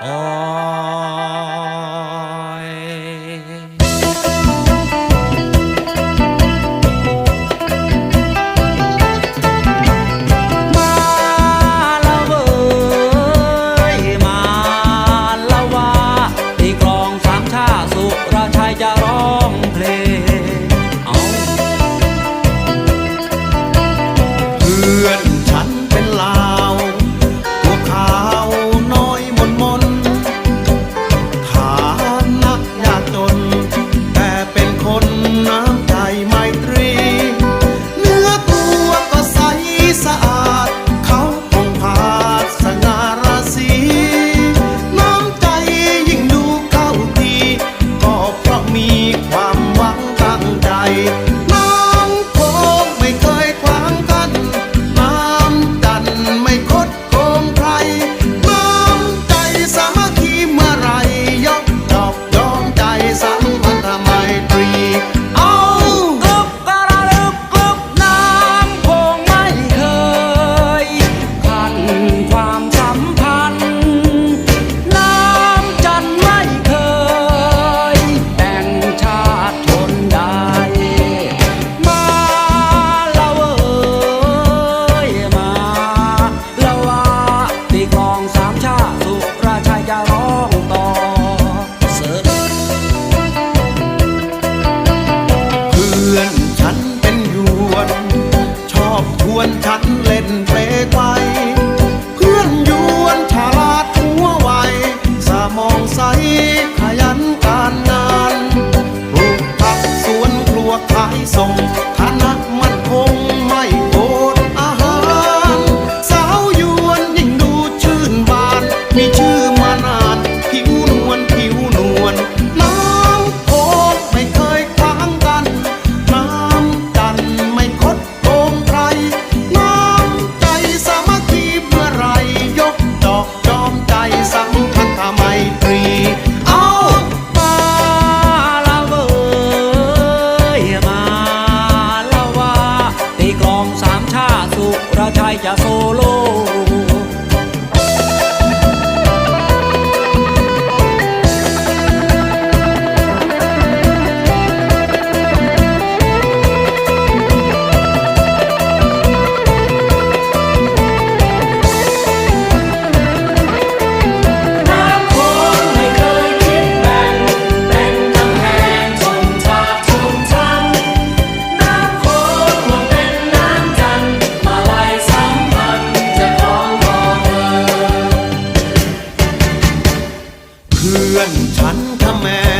มาละเวมาละวาที่กลองสามชาสุรชัยจะร้องเพลง and 哎呀！ พื่อนฉันทำแม่